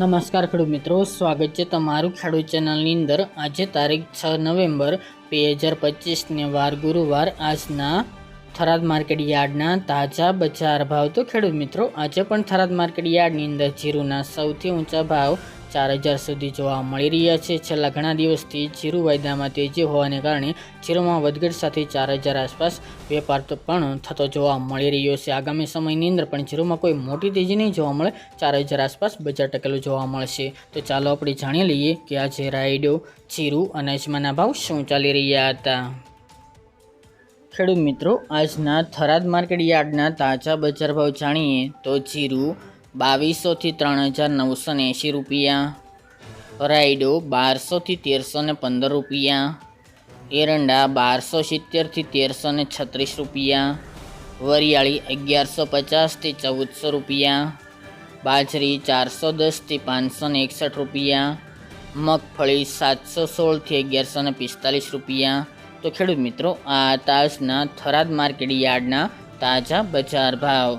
નમસ્કાર ખેડૂત મિત્રો, સ્વાગત છે તમારું ખેડૂત ચેનલની અંદર. આજે તારીખ છ નવેમ્બર બે હજાર પચીસને વાર ગુરુવાર. આજના થરાદ માર્કેટ યાર્ડના તાજા બજાર ભાવ. તો ખેડૂત મિત્રો, આજે પણ થરાદ માર્કેટ યાર્ડની અંદર જીરુના સૌથી ઊંચા ભાવ ચાર હજાર સુધી જોવા મળી રહ્યા છે. છેલ્લા ઘણા દિવસથી જીરુ વાયદામાં તેજી હોવાને કારણે જીરુમાં વધઘટ સાથે ચાર હજાર આસપાસ વેપાર પણ થતો જોવા મળી રહ્યો છે. આગામી સમયની અંદર પણ જીરુમાં કોઈ મોટી તેજી નહીં જોવા મળે, ચાર હજાર આસપાસ બજાર ટકેલું જોવા મળશે. તો ચાલો આપણે જાણી લઈએ કે આજે રાયડો, જીરુ અને અજમાના ભાવ શું ચાલી રહ્યા હતા. ખેડૂત મિત્રો, આજના થરાદ માર્કેટ યાર્ડના તાજા બજાર ભાવ જાણીએ તો જીરું બાવીસોથી ત્રણ હજાર નવસો ને એંશી રૂપિયા. રાયડો બારસોથી તેરસો ને પંદર રૂપિયા. એરંડા બારસો સિત્તેરથી તેરસો ને છત્રીસ રૂપિયા. વરિયાળી અગિયારસો પચાસથી ચૌદસો રૂપિયા. બાજરી ચારસો દસથી પાંચસો ને એકસઠ રૂપિયા. મગફળી સાતસો સોળથી અગિયારસો ને પિસ્તાલીસ રૂપિયા. તો ખેડૂત મિત્રો, આ તાજના થરાદ માર્કેટ યાર્ડના તાજા બજાર ભાવ.